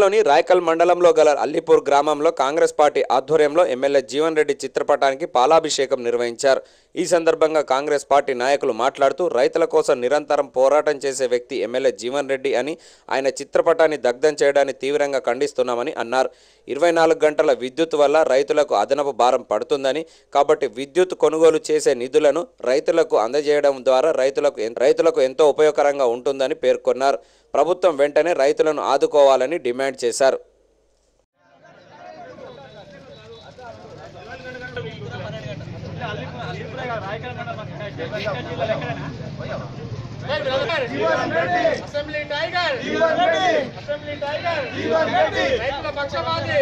జిల్లాలోని రాయకల్ మండలంలో గల అల్లిపూర్ గ్రామంలో కాంగ్రెస్ పార్టీ ఆధ్వర్యంలో ఎమ్మెల్యే జీవన్ రెడ్డి చిత్రపటానికి పాలాభిషేకం నిర్వహించారు. ఈ సందర్భంగా కాంగ్రెస్ పార్టీ నాయకులు మాట్లాడుతూ రైతుల కోసం నిరంతరం పోరాటం చేసే వ్యక్తి ఎమ్మెల్యే జీవన్ రెడ్డి అని ఆయన చిత్రపటాన్ని దగ్ధం చేయడాన్ని తీవ్రంగా ఖండిస్తున్నామని అన్నారు. ఇరవై నాలుగు గంటల విద్యుత్ వల్ల రైతులకు అదనపు భారం పడుతుందని కాబట్టి విద్యుత్ కొనుగోలు చేసే నిధులను రైతులకు అందజేయడం ద్వారా రైతులకు రైతులకు ఎంతో ఉపయోగకరంగా ఉంటుందని పేర్కొన్నారు. ప్రభుత్వం వెంటనే రైతులను ఆదుకోవాలని డిమాండ్ చేశారు. అసెంబ్లీ టైగర్ అసెంబ్లీ టైగర్ రైతుల పక్షపాతి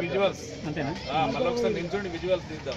విజువల్స్ మళ్ళీ ఒకసారి నిల్చోండి విజువల్స్ తీద్దాం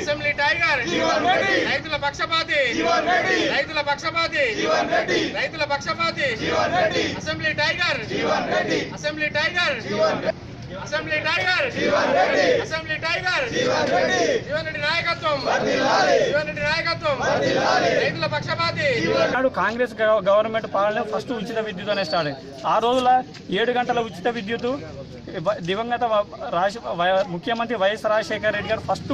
అసెంబ్లీ టైగర్ రైతుల పక్షపాతి. రైతుల పక్షపాతి. రైతుల పక్షపాతి. Assembly tiger. Assembly tiger. Assembly tiger! Assembly tiger! Jeevan Reddy! నాయకత్వం! జీవన్ రెడ్డి నాయకత్వం! రైతుల పక్షపాతి! నాడు కాంగ్రెస్ గవ- గవర్నమెంట్ పాలన ఫస్ట్ ఉచిత విద్యుత్ అనే స్టార్ట్. ఆ రోజుల ఏడు గంటల ఉచిత విద్యుత్ దివంగత రాజ ముఖ్యమంత్రి వైఎస్ రాజశేఖర రెడ్డి గారు ఫస్ట్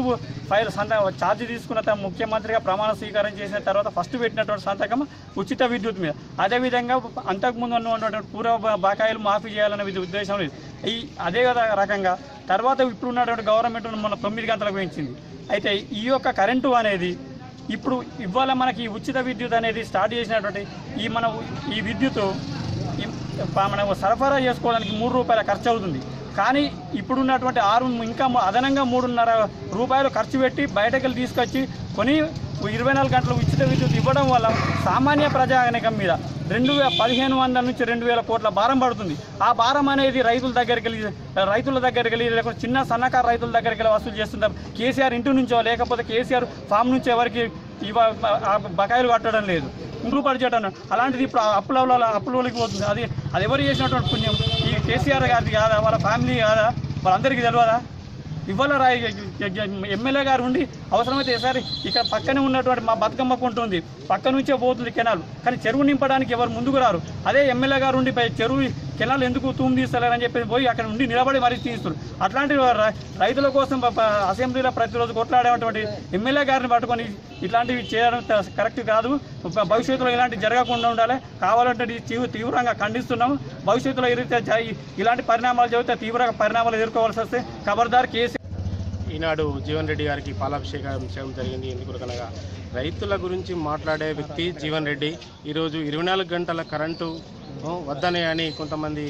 ఫైల్ సంత ఛార్జ్ తీసుకున్న త- ముఖ్యమంత్రిగా ప్రమాణ స్వీకారం చేసిన తర్వాత ఫస్ట్ పెట్టినటువంటి సంతకం ఉచిత విద్యుత్ మీద. అదేవిధంగా అంతకుముందు ఉన్నటువంటి పూర్వ బకాయిలు మాఫీ చేయాలనే ఉద్దేశం లేదు. ఈ అదే విధ- రకంగా తర్వాత ఇప్పుడు ఉన్నటువంటి గవర్నమెంట్ మన తొమ్మిది గంటలకు పెంచింది. అయితే ఈ యొక్క కరెంటు అనేది ఇప్పుడు ఇవాళ మనకి ఉచిత విద్యుత్ అనేది స్టార్ట్ చేసినటువంటి ఈ మన ఈ విద్యుత్ ఈ మనం సరఫరా చేసుకోవడానికి మూడు రూపాయల ఖర్చు అవుతుంది. కానీ ఇప్పుడున్నటువంటి ఆరు ఇంకా అదనంగా మూడున్నర రూపాయలు ఖర్చు పెట్టి బయటకెళ్ళి తీసుకొచ్చి కొని ఇరవై నాలుగు గంటలు ఉచిత విద్యుత్ ఇవ్వడం వల్ల సామాన్య ప్రజానికం మీద రెండు వేల పదిహేను వందల నుంచి రెండు వేల కోట్ల భారం పడుతుంది. ఆ భారం అనేది రైతుల దగ్గరికి వెళ్ళి రైతుల దగ్గరికి వెళ్ళి లేకపోతే చిన్న సన్నకారు రైతుల దగ్గరికి వెళ్ళి వసూలు చేస్తుంటారు కేసీఆర్ ఇంటి నుంచో లేకపోతే కేసీఆర్ ఫామ్ నుంచి ఎవరికి ఇవ బకాయిలు కట్టడం లేదు. ఇంట్లో పడిచేయడం అలాంటిది ఇప్పుడు అప్పుల అప్పులకి పోతుంది. అది అది ఎవరు చేసినటువంటి పుణ్యం? ఈ కేసీఆర్ గారిది కాదా? వాళ్ళ ఫ్యామిలీ కాదా? వాళ్ళందరికీ తెలియదా ఇవాళ రా ఎమ్మెల్యే గారు ఉండి అవసరమైతే ఈసారి ఇక్కడ పక్కనే ఉన్నటువంటి మా బతుకమ్మ కొంటుంది పక్క నుంచే పోతుంది కెనాల్. కానీ చెరువు నింపడానికి ఎవరు ముందుకు రారు. అదే ఎమ్మెల్యే గారు ఉండి చెరువు కిలాలు ఎందుకు తూము తీస్తలేరని చెప్పి పోయి అక్కడ ఉండి నిలబడి మరీ తీస్తారు అట్లాంటి రైతుల కోసం అసెంబ్లీలో ప్రతిరోజు కొట్లాడేటువంటి ఎమ్మెల్యే గారిని పట్టుకొని ఇట్లాంటివి చేయడం కరెక్ట్ కాదు. భవిష్యత్తులో ఇలాంటి జరగకుండా ఉండాలి. కావాలంటే తీవ్రంగా ఖండిస్తున్నాము. భవిష్యత్తులో ఇరితే ఇలాంటి పరిణామాలు జరిగితే తీవ్రంగా పరిణామాలు ఎదుర్కోవాల్సి వస్తే ఖబర్దార్ కేసీ ఈనాడు జీవన్ రెడ్డి గారికి పాలాభిషేకం చేయడం జరిగింది. ఎందుకనగా రైతుల గురించి మాట్లాడే వ్యక్తి జీవన్ రెడ్డి. ఈరోజు ఇరవై నాలుగు గంటల కరెంటు వద్దని అని కొంతమంది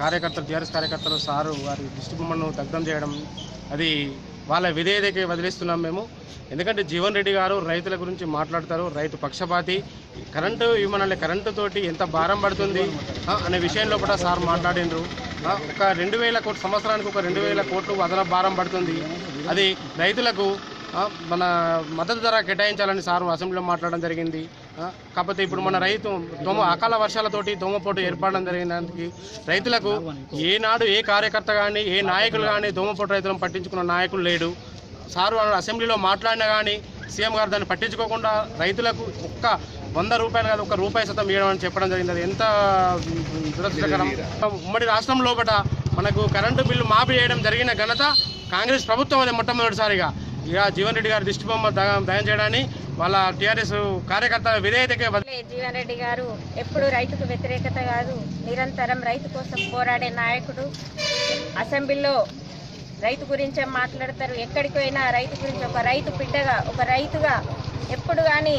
కార్యకర్తలు టీఆర్ఎస్ కార్యకర్తలు సారు వారి దిష్టి బొమ్మను దగ్ధం చేయడం అది వాళ్ళ విధేయతకి వదిలేస్తున్నాం మేము. ఎందుకంటే జీవన్ రెడ్డి గారు రైతుల గురించి మాట్లాడతారు రైతు పక్షపాతి కరెంటు మనల్ని కరెంటు తోటి ఎంత భారం పడుతుంది అనే విషయంలో కూడా సార్ మాట్లాడిండ్రు. ఒక రెండు వేల కోట్ల సంవత్సరానికి ఒక రెండు వేల కోట్లు వదల భారం పడుతుంది. అది రైతులకు మన మద్దతు ధర కేటాయించాలని సార్ అసెంబ్లీలో మాట్లాడడం జరిగింది. కాకపోతే ఇప్పుడు మన రైతు దోమ అకాల వర్షాలతోటి దోమపోటు ఏర్పడడం జరిగినందుకు రైతులకు ఏనాడు ఏ కార్యకర్త కానీ ఏ నాయకులు కానీ దోమపోటు రైతులను పట్టించుకున్న నాయకులు లేడు. సారు అసెంబ్లీలో మాట్లాడినా కానీ సీఎం గారు దాన్ని పట్టించుకోకుండా రైతులకు ఒక్క వంద రూపాయలు కాదు ఒక రూపాయి శాతం ఇవ్వడం అని చెప్పడం జరిగింది. ఎంత దురదృష్టకరం. ఉమ్మడి రాష్ట్రం లోపల మనకు కరెంటు బిల్లు మాఫీ చేయడం జరిగిన ఘనత కాంగ్రెస్ ప్రభుత్వం అది మొట్టమొదటిసారిగా. ఇక జీవన్ రెడ్డి గారి దిష్టిబొమ్మ దయం చేయడాన్ని వాళ్ళ టీఆర్ఎస్ కార్యకర్త విధేయతకే జీవన్ రెడ్డి గారు ఎప్పుడు రైతుకు వ్యతిరేకత కాదు. నిరంతరం రైతు కోసం పోరాడే నాయకుడు. అసెంబ్లీలో రైతు గురించే మాట్లాడతారు? ఎక్కడికి పోయినా రైతు గురించి ఒక రైతు బిడ్డగా ఒక రైతుగా ఎప్పుడు కానీ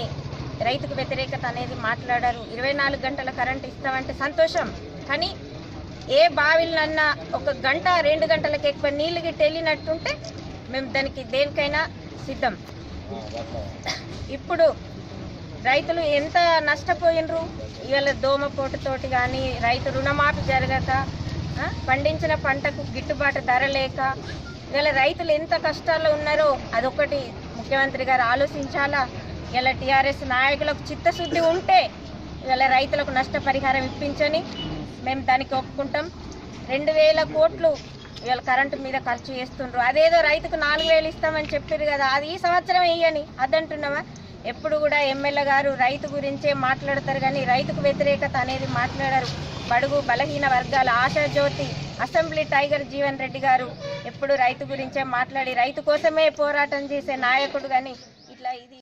రైతుకు వ్యతిరేకత అనేది మాట్లాడారు. ఇరవై నాలుగు గంటల కరెంట్ ఇస్తామంటే సంతోషం. కానీ ఏ బావిలన్నా ఒక గంట రెండు గంటలకు ఎక్కువ నీళ్ళు గిట్ట వెళ్ళినట్టుంటే మేము దానికి దేనికైనా సిద్ధం. ఇప్పుడు రైతులు ఎంత నష్టపోయినరు? ఇవాళ దోమపోటుతోటి కానీ రైతు రుణమాఫీ జరగక పండించిన పంటకు గిట్టుబాటు ధర లేక ఇవాళ రైతులు ఎంత కష్టాల్లో ఉన్నారో అదొకటి ముఖ్యమంత్రి గారు ఆలోచించాలా? ఇలా టీఆర్ఎస్ నాయకులకు చిత్తశుద్ధి ఉంటే ఇవాళ రైతులకు నష్టపరిహారం ఇప్పించని మేము దానికి ఒప్పుకుంటాం. రెండు వేల కోట్లు వీళ్ళు కరెంటు మీద ఖర్చు చేస్తుండ్రు. అదేదో రైతుకు నాలుగు వేలు ఇస్తామని చెప్పారు కదా అది ఈ సంవత్సరం వేయని అదంటున్నావా? ఎప్పుడు కూడా ఎమ్మెల్యే గారు రైతు గురించే మాట్లాడతారు కానీ రైతుకు వ్యతిరేకత అనేది మాట్లాడారు. బడుగు బలహీన వర్గాల ఆశాజ్యోతి అసెంబ్లీ టైగర్ జీవన్ రెడ్డి గారు ఎప్పుడు రైతు గురించే మాట్లాడి రైతు కోసమే పోరాటం చేసే నాయకుడు కానీ ఇట్లా ఇది